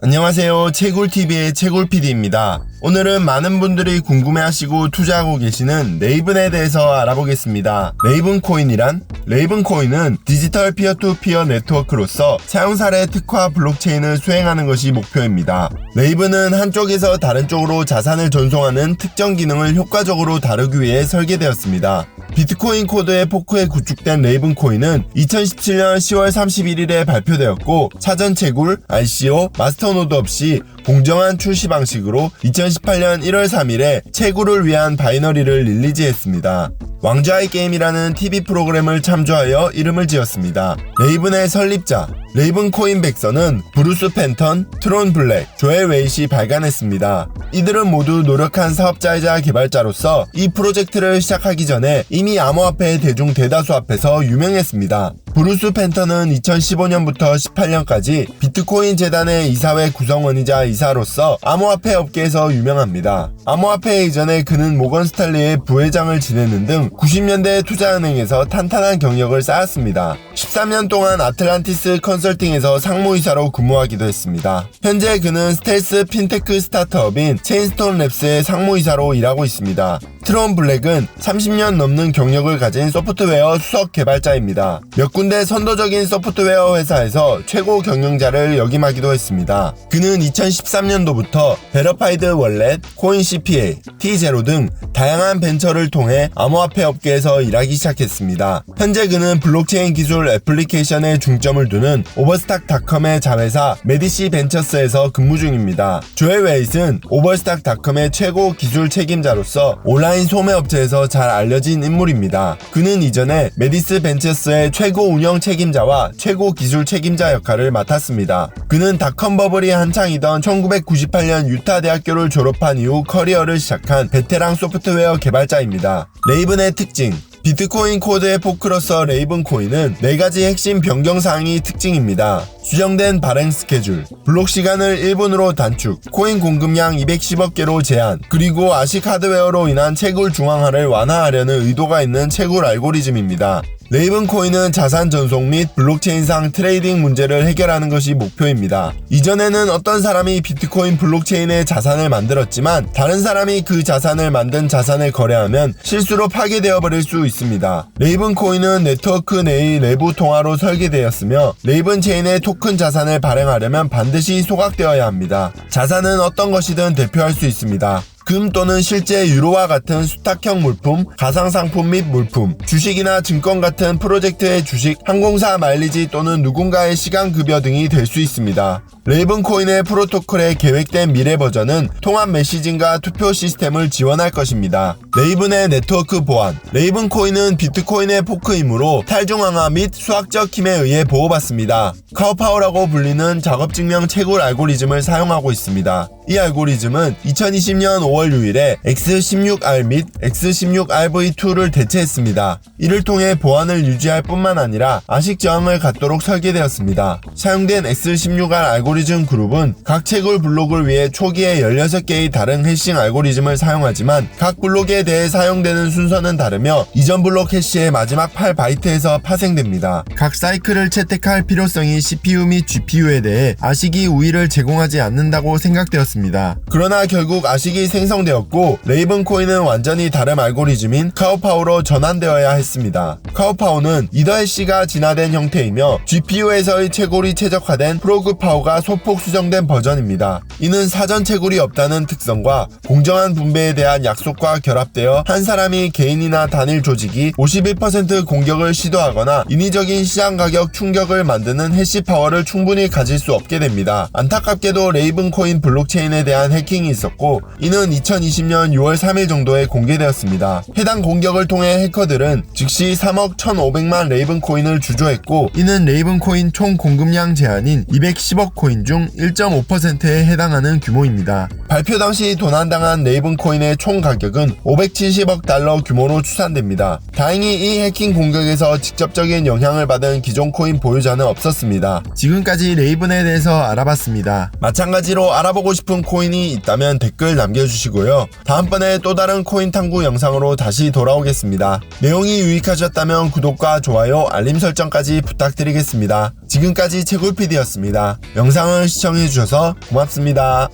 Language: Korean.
안녕하세요. 채굴TV의 채굴PD입니다. 오늘은 많은 분들이 궁금해하시고 투자하고 계시는 레이븐에 대해서 알아보겠습니다. 레이븐 코인이란? 레이븐 코인은 디지털 피어투피어 네트워크로서 사용사의 특화 블록체인을 수행하는 것이 목표입니다. 레이븐은 한쪽에서 다른 쪽으로 자산을 전송하는 특정 기능을 효과적으로 다루기 위해 설계되었습니다. 비트코인 코드의 포크에 구축된 레이븐 코인은 2017년 10월 31일에 발표되었고 사전 채굴, ICO, 마스터노드 없이 공정한 출시 방식으로 2018년 1월 3일에 채굴을 위한 바이너리를 릴리즈했습니다. 왕좌의 게임이라는 TV 프로그램을 참조하여 이름을 지었습니다. 레이븐의 설립자, 레이븐 코인 백서는 브루스 펜턴, 트론 블랙, 조엘 웨이시 발간했습니다. 이들은 모두 노력한 사업자이자 개발자로서 이 프로젝트를 시작하기 전에 이미 암호화폐 대중 대다수 앞에서 유명했습니다. 브루스 펜턴은 2015년부터 18년까지 비트코인 재단의 이사회 구성원이자 이사로서 암호화폐 업계에서 유명합니다. 암호화폐 이전에 그는 모건 스탈리의 부회장을 지내는 등 90년대 투자은행에서 탄탄한 경력을 쌓았습니다. 13년 동안 아틀란티스 컨설팅에서 상무이사로 근무하기도 했습니다. 현재 그는 스텔스 핀테크 스타트업인 체인스톤 랩스의 상무이사로 일하고 있습니다. 트론 블랙은 30년 넘는 경력을 가진 소프트웨어 수석 개발자입니다. 몇 군데 선도적인 소프트웨어 회사에서 최고 경영자를 역임하기도 했습니다. 그는 2013년도부터 베러파이드 월렛, 코인 CPA, T0 등 다양한 벤처를 통해 암호화폐 업계에서 일하기 시작했습니다. 현재 그는 블록체인 기술 애플리케이션에 중점을 두는 오버스탁닷컴의 자회사 메디시 벤처스에서 근무 중입니다. 조엘 웨이트는 오버스탁닷컴의 최고 기술 책임자로서 온라인 소매 업체에서 잘 알려진 인물입니다. 그는 이전에 메디스 벤처스의 최고 운영 책임자와 최고 기술 책임자 역할을 맡았습니다. 그는 닷컴 버블이 한창이던 1998년 유타 대학교를 졸업한 이후 커리어를 시작한 베테랑 소프트웨어 개발자입니다. 레이븐의 특징 비트코인 코드의 포크로서 레이븐 코인은 4가지 핵심 변경 사항이 특징입니다. 수정된 발행 스케줄, 블록 시간을 1분으로 단축, 코인 공급량 210억 개로 제한, 그리고 아식 하드웨어로 인한 채굴 중앙화를 완화하려는 의도가 있는 채굴 알고리즘입니다. 레이븐 코인은 자산 전송 및 블록체인상 트레이딩 문제를 해결하는 것이 목표입니다. 이전에는 어떤 사람이 비트코인 블록체인의 자산을 만들었지만 다른 사람이 그 자산을 만든 자산을 거래하면 실수로 파괴되어 버릴 수 있습니다. 레이븐 코인은 네트워크 내의 내부 통화로 설계되었으며 레이븐 체인의 토큰 자산을 발행하려면 반드시 소각되어야 합니다. 자산은 어떤 것이든 대표할 수 있습니다. 금 또는 실제 유로와 같은 수탁형 물품, 가상상품 및 물품, 주식이나 증권 같은 프로젝트의 주식, 항공사 마일리지 또는 누군가의 시간급여 등이 될 수 있습니다. 레이븐 코인의 프로토콜의 계획된 미래 버전은 통합 메시징과 투표 시스템을 지원할 것입니다. 레이븐의 네트워크 보안 레이븐 코인은 비트코인의 포크이므로 탈중앙화 및 수학적 힘에 의해 보호받습니다. 카우파워라고 불리는 작업증명 채굴 알고리즘을 사용하고 있습니다. 이 알고리즘은 2020년 5월 6일에 X16R 및 X16RV2를 대체했습니다. 이를 통해 보안을 유지할 뿐만 아니라 아식 저항을 갖도록 설계되었습니다. 사용된 X16R 알고리즘 그룹은 각 채굴 블록을 위해 초기에 16개의 다른 해싱 알고리즘을 사용하지만 각 블록에 대해 사용되는 순서는 다르며 이전 블록 해시의 마지막 8바이트에서 파생됩니다. 각 사이클을 채택할 필요성이 CPU 및 GPU에 대해 아식이 우위를 제공하지 않는다고 생각되었습니다. 그러나 결국 아식이 생 성되었고 레이븐 코인은 완전히 다른 알고리즘인 카우파우로 전환되어야 했습니다. 카우파우는 이더 해시가 진화된 형태이며 GPU에서의 채굴이 최적화된 프로그 파우가 소폭 수정된 버전입니다. 이는 사전 채굴이 없다는 특성과 공정한 분배에 대한 약속과 결합되어 한 사람이 개인이나 단일 조직이 51% 공격을 시도하거나 인위적인 시장 가격 충격을 만드는 해시 파워를 충분히 가질 수 없게 됩니다. 안타깝게도 레이븐 코인 블록체인에 대한 해킹이 있었고 이는 2020년 6월 3일 정도에 공개되었습니다. 해당 공격을 통해 해커들은 즉시 3억 1,500만 레이븐 코인을 주조했고 이는 레이븐 코인 총 공급량 제한인 210억 코인 중 1.5%에 해당하는 규모입니다. 발표 당시 도난당한 레이븐 코인의 총 가격은 570억 달러 규모로 추산됩니다. 다행히 이 해킹 공격에서 직접적인 영향을 받은 기존 코인 보유자는 없었습니다. 지금까지 레이븐에 대해서 알아봤습니다. 마찬가지로 알아보고 싶은 코인이 있다면 댓글 남겨주시기 주시고요. 다음번에 또 다른 코인 탐구 영상으로 다시 돌아오겠습니다. 내용이 유익하셨다면 구독과 좋아요, 알림 설정까지 부탁드리겠습니다. 지금까지 채굴PD였습니다. 영상을 시청해주셔서 고맙습니다.